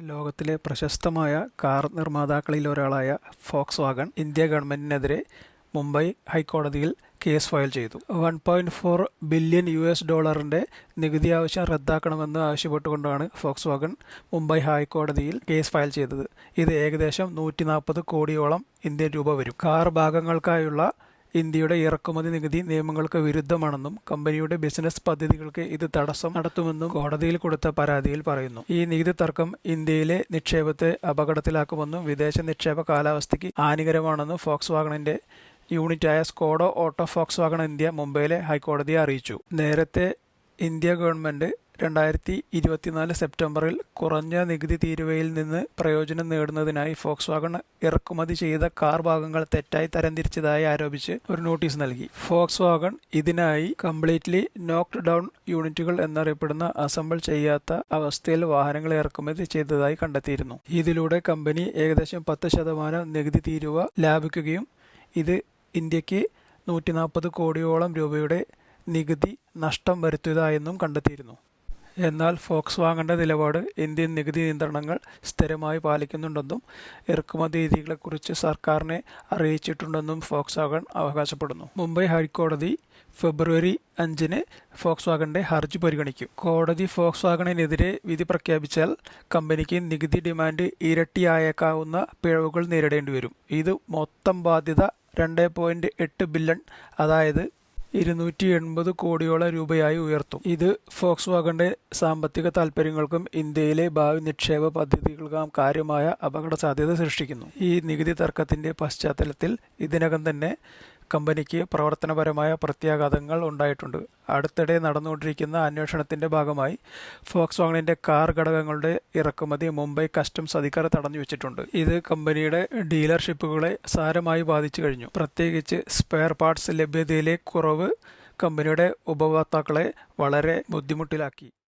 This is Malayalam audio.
ലോകത്തിലെ പ്രശസ്തമായ കാർ നിർമ്മാതാക്കളിൽ ഒരാളായ ഫോക്സ് വാഗൺ ഇന്ത്യ ഗവൺമെന്റിനെതിരെ മുംബൈ ഹൈക്കോടതിയിൽ കേസ് ഫയൽ ചെയ്തു. One point four billion U S ഡോളറിന്റെ നികുതി ആവശ്യം റദ്ദാക്കണമെന്ന് ആവശ്യപ്പെട്ടുകൊണ്ടാണ് ഫോക്സ് വാഗൺ മുംബൈ ഹൈക്കോടതിയിൽ കേസ് ഫയൽ ചെയ്തത്. ഇത് ഏകദേശം നൂറ്റി നാൽപ്പത് കോടിയോളം ഇന്ത്യൻ രൂപ വരും. കാർ ഭാഗങ്ങൾക്കായുള്ള ഇന്ത്യയുടെ ഇറക്കുമതി നികുതി നിയമങ്ങൾക്ക് വിരുദ്ധമാണെന്നും കമ്പനിയുടെ ബിസിനസ് പദ്ധതികൾക്ക് ഇത് തടസ്സം നടത്തുമെന്നും കോടതിയിൽ കൊടുത്ത പരാതിയിൽ പറയുന്നു. ഈ നികുതി തർക്കം ഇന്ത്യയിലെ നിക്ഷേപത്തെ അപകടത്തിലാക്കുമെന്നും വിദേശ നിക്ഷേപ കാലാവസ്ഥയ്ക്ക് ഹാനികരമാണെന്നും ഫോക്സ് വാഗണിന്റെ യൂണിറ്റായ Skoda auto Volkswagen India മുംബൈയിലെ ഹൈക്കോടതിയെ അറിയിച്ചു. നേരത്തെ ഇന്ത്യ ഗവൺമെന്റ് രണ്ടായിരത്തി ഇരുപത്തിനാല് സെപ്റ്റംബറിൽ കുറഞ്ഞ നികുതി തീരുവയിൽ നിന്ന് പ്രയോജനം നേടുന്നതിനായി ഫോക്സ് വാഗൺ ഇറക്കുമതി ചെയ്ത കാർ ഭാഗങ്ങൾ തെറ്റായി തരംതിരിച്ചതായി ആരോപിച്ച് ഒരു നോട്ടീസ് നൽകി. ഫോക്സ് വാഗൺ ഇതിനായി കംപ്ലീറ്റ്ലി നോക്ക്ഡ് ഡൗൺ യൂണിറ്റുകൾ എന്നറിയപ്പെടുന്ന അസംബിൾ ചെയ്യാത്ത അവസ്ഥയിൽ വാഹനങ്ങൾ ഇറക്കുമതി ചെയ്തതായി കണ്ടെത്തിയിരുന്നു. ഇതിലൂടെ കമ്പനി ഏകദേശം പത്ത് ശതമാനം നികുതി തീരുവ ലാഭിക്കുകയും ഇത് ഇന്ത്യയ്ക്ക് നൂറ്റി നാൽപ്പത് കോടിയോളം രൂപയുടെ നികുതി നഷ്ടം വരുത്തിയതായെന്നും കണ്ടെത്തിയിരുന്നു. എന്നാൽ ഫോക്സ് വാങ്ങേണ്ട നിലപാട് ഇന്ത്യൻ നികുതി നിയന്ത്രണങ്ങൾ സ്ഥിരമായി പാലിക്കുന്നുണ്ടെന്നും ഇറക്കുമതി രീതികളെക്കുറിച്ച് സർക്കാരിനെ അറിയിച്ചിട്ടുണ്ടെന്നും ഫോക്സ് വാഗൺ അവകാശപ്പെടുന്നു. മുംബൈ ഹൈക്കോടതി ഫെബ്രുവരി അഞ്ചിന് ഫോക്സ് വാഗണിന്റെ ഹർജി പരിഗണിക്കും. കോടതി ഫോക്സ് വാഗണിനെതിരെ വിധി പ്രഖ്യാപിച്ചാൽ കമ്പനിക്ക് നികുതി ഡിമാൻഡ് ഇരട്ടിയായേക്കാവുന്ന പിഴവുകൾ നേരിടേണ്ടി വരും. ഇത് മൊത്തം ബാധ്യത രണ്ട് പോയിന്റ് എട്ട് ബില്യൺ അതായത് ഇരുന്നൂറ്റി എൺപത് കോടിയോളം രൂപയായി ഉയർത്തും. ഇത് ഫോക്സ് വാഗന്റെ സാമ്പത്തിക താൽപ്പര്യങ്ങൾക്കും ഇന്ത്യയിലെ ഭാവി നിക്ഷേപ പദ്ധതികൾക്കും കാര്യമായ അപകട സാധ്യത സൃഷ്ടിക്കുന്നു. ഈ നികുതി തർക്കത്തിന്റെ പശ്ചാത്തലത്തിൽ ഇതിനകം തന്നെ കമ്പനിക്ക് പ്രവർത്തനപരമായ പ്രത്യാഘാതങ്ങൾ ഉണ്ടായിട്ടുണ്ട്. അടുത്തിടെ നടന്നുകൊണ്ടിരിക്കുന്ന അന്വേഷണത്തിന്റെ ഭാഗമായി ഫോക്സ് വാഗണിന്റെ കാർ ഘടകങ്ങളുടെ ഇറക്കുമതി മുംബൈ കസ്റ്റംസ് അധികാർ തടഞ്ഞു വെച്ചിട്ടുണ്ട്. ഇത് കമ്പനിയുടെ ഡീലർഷിപ്പുകളെ സാരമായി ബാധിച്ചു കഴിഞ്ഞു. പ്രത്യേകിച്ച് സ്പെയർ പാർട്സ് ലഭ്യതയിലെ കുറവ് കമ്പനിയുടെ ഉപഭോക്താക്കളെ വളരെ ബുദ്ധിമുട്ടിലാക്കി.